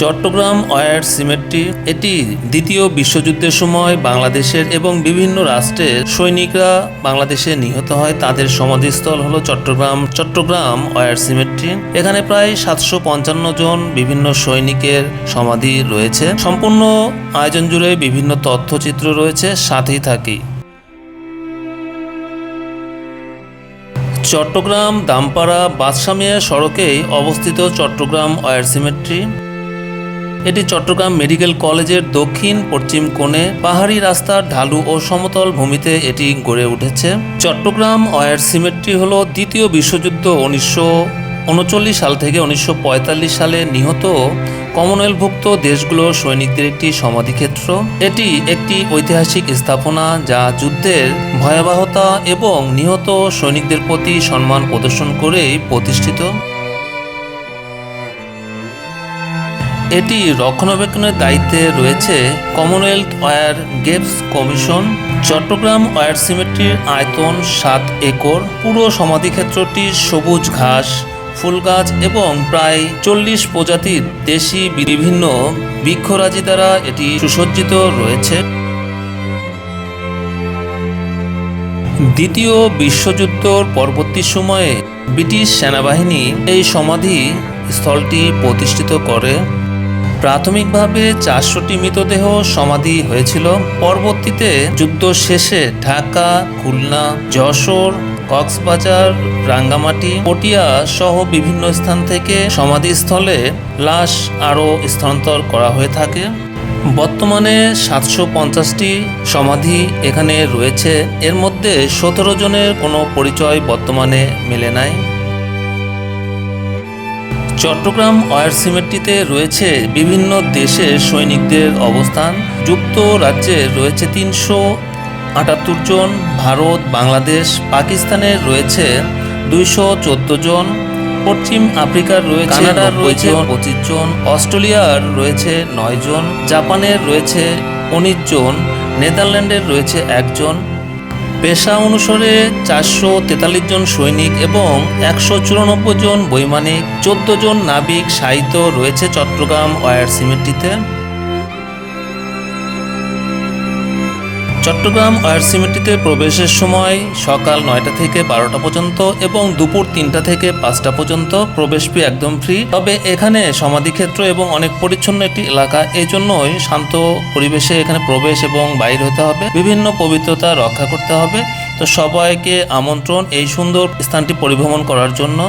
Chittagong war symmetry এটি দ্বিতীয় বিশ্বযুদ্ধের সময় বাংলাদেশের এবং বিভিন্ন রাষ্ট্রের সৈনিকরা বাংলাদেশে নিহত হয়। তাদের সমাধিস্থল হলো চট্টগ্রাম। চট্টগ্রাম ওয়ার সিমেট্রি এখানে প্রায় সাতশো পঞ্চান্ন জন বিভিন্ন সৈনিকের সমাধি রয়েছে। সম্পূর্ণ আয়োজন জুড়ে বিভিন্ন তথ্যচিত্র রয়েছে। সাথেই থাকি। চট্টগ্রাম দামপাড়া বাদশামিয়া সড়কেই অবস্থিত চট্টগ্রাম ওয়ার সিমেট্রি এটি চট্টগ্রাম মেডিকেল কলেজের দক্ষিণ, পশ্চিম কোণে পাহাড়ি রাস্তার ঢালু ও সমতল ভূমিতে এটি গড়ে উঠেছে। চট্টগ্রাম ওয়ার সিমেট্রি হল দ্বিতীয় বিশ্বযুদ্ধ উনিশশো উনচল্লিশ সাল থেকে উনিশশো পঁয়তাল্লিশ সালে নিহত কমনওয়েলভুক্ত দেশগুলোর সৈনিকদের একটি সমাধিক্ষেত্র। এটি একটি ঐতিহাসিক স্থাপনা যা যুদ্ধের ভয়াবহতা এবং নিহত সৈনিকদের প্রতি সম্মান প্রদর্শন করেই প্রতিষ্ঠিত। এটি রক্ষণাবেক্ষণের দায়িত্বে রয়েছে Commonwealth war games commission Chattogram war সিমেট্রির আয়তন সাত একর, পুরো সমাধিক্ষেত্রটি সবুজ ঘাস, ফুল গাছ এবং প্রায় চল্লিশ প্রজাতির দেশি বিভিন্ন বৃক্ষরাজি দ্বারা এটি সুসজ্জিত রয়েছে। দ্বিতীয় বিশ্বযুদ্ধর পরবর্তী সময়ে ব্রিটিশ সেনাবাহিনী এই সমাধি স্থলটি প্রতিষ্ঠিত করে। প্রাথমিকভাবে চারশোটি মৃতদেহ সমাধি হয়েছিল। পরবর্তীতে যুদ্ধ শেষে ঢাকা, খুলনা, যশোর, কক্সবাজার, রাঙ্গামাটি, পটিয়া সহ বিভিন্ন স্থান থেকে সমাধিস্থলে লাশ আরও স্থানান্তর করা হয়ে থাকে। বর্তমানে সাতশো পঞ্চাশটি সমাধি এখানে রয়েছে। এর মধ্যে সতেরো জনের কোনো পরিচয় বর্তমানে মেলে নাই। চট্টগ্রাম ওয়ার সিমেট্রিতে রয়েছে বিভিন্ন দেশের সৈনিকদের অবস্থান। যুক্তরাজ্যে রয়েছে তিনশো আটাত্তর জন ভারত বাংলাদেশ পাকিস্তানের রয়েছে দুইশো চোদ্দ জন পশ্চিম আফ্রিকার রয়েছে কানাডার রয়েছে পঁচিশ জন অস্ট্রেলিয়ার রয়েছে নয় জন জাপানের রয়েছে উনিশ জন নেদারল্যান্ডের রয়েছে একজন পেশা অনুসারে চারশো তেতাল্লিশ জন সৈনিক এবং একশো চুরানব্বই জন বৈমানিক, চোদ্দ জন নাবিক সাহিত্য রয়েছে চট্টগ্রাম ওয়ার সিমেট্রিতে। চট্টগ্রাম ওয়ার সিমেট্রিতে প্রবেশের সময় সকাল নয়টা থেকে বারোটা পর্যন্ত এবং দুপুর তিনটা থেকে পাঁচটা পর্যন্ত প্রবেশ ফি একদম ফ্রি তবে এখানে সমাধিক্ষেত্র এবং অনেক পরিচ্ছন্ন একটি এলাকা এই জন্যই শান্ত পরিবেশে এখানে প্রবেশ এবং বাইর হতে হবে। বিভিন্ন পবিত্রতা রক্ষা করতে হবে। তো সবাইকে আমন্ত্রণ এই সুন্দর স্থানটি পরিভ্রমণ করার জন্য।